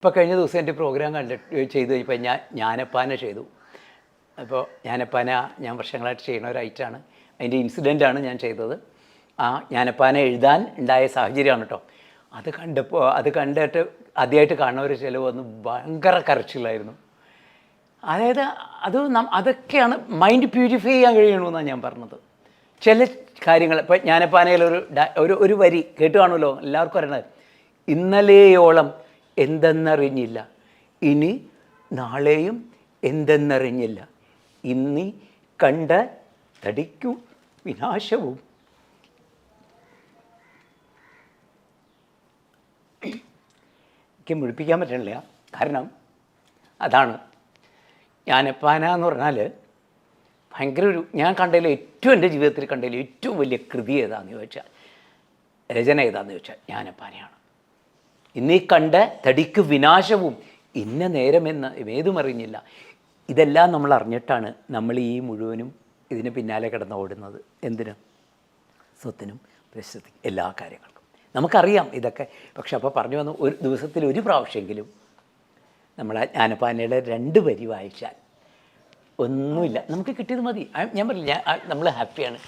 ഇപ്പോൾ കഴിഞ്ഞ ദിവസം എന്റെ പ്രോഗ്രാം കണ്ടിട്ട് ചെയ്തു. ഇപ്പോൾ ഞാൻ ജ്ഞാനപ്പാന ചെയ്തു. അപ്പോൾ ജ്ഞാനപ്പാന ഞാൻ വർഷങ്ങളായിട്ട് ചെയ്യുന്ന ഒരു ഐറ്റാണ് അതിന്റെ ഇൻസിഡന്റാണ് ഞാൻ ചെയ്തത്. ആ ജ്ഞാനപ്പാന എഴുതാൻ ഉണ്ടായ സാഹചര്യമാണ് കേട്ടോ അത് കണ്ടപ്പോൾ അത് കണ്ടിട്ട് ആദ്യമായിട്ട് കാണുന്നവർ ചിലവ് വന്ന് ഭയങ്കര കരച്ചിലായിരുന്നു. അതായത് അത് നം- അതൊക്കെയാണ് മൈൻഡ് പ്യൂരിഫൈ ചെയ്യാൻ കഴിയണമെന്നാണ് ഞാൻ പറഞ്ഞത്. ചില കാര്യങ്ങൾ ഇപ്പോൾ ഞാനപ്പാനയിലൊരു ഡ- ഒരു ഒരു വരി കേട്ട് കാണുമല്ലോ? എല്ലാവർക്കും അറിയണത്. ഇന്നലെയോളം എന്തെന്നറിഞ്ഞില്ല. ഇനി നാളെയും എന്തെന്നറിഞ്ഞില്ല. ഇന്നി കണ്ട തടിക്കു വിനാശവും. മുഴിപ്പിക്കാൻ പറ്റണില്ല. കാരണം അതാണ്. ജ്ഞാനപ്പാന എന്ന് പറഞ്ഞാൽ ഭയങ്കര ഒരു ഞാൻ കണ്ടതിൽ ഏറ്റവും എന്റെ ജീവിതത്തിൽ കണ്ടതിൽ ഏറ്റവും വലിയ കൃതി ഏതാണെന്ന് ചോദിച്ചാൽ രചന ഏതാണെന്ന് ചോദിച്ചാൽ ജ്ഞാനപ്പാനയാണ്. ഇന്നീ കണ്ട തടിക്ക് വിനാശവും ഇന്ന നേരമെന്ന് ഏതും അറിഞ്ഞില്ല. ഇതെല്ലാം നമ്മൾ അറിഞ്ഞിട്ടാണ് നമ്മൾ ഈ മുഴുവനും ഇതിന് പിന്നാലെ കിടന്ന് ഓടുന്നത്. എന്തിനും? സ്വത്തിനും പ്രശസ്തി എല്ലാ കാര്യങ്ങൾക്കും. നമുക്കറിയാം ഇതൊക്കെ. പക്ഷെ അപ്പോൾ പറഞ്ഞു വന്നു ഒരു ദിവസത്തിൽ ഒരു പ്രാവശ്യമെങ്കിലും നമ്മൾ ആ ജ്ഞാനപ്പാനയുടെ രണ്ട് വരി വായിച്ചാൽ ഒന്നുമില്ല. നമുക്ക് കിട്ടിയത് മതി. ഞാൻ പറയില്ല നമ്മൾ ഹാപ്പിയാണ്.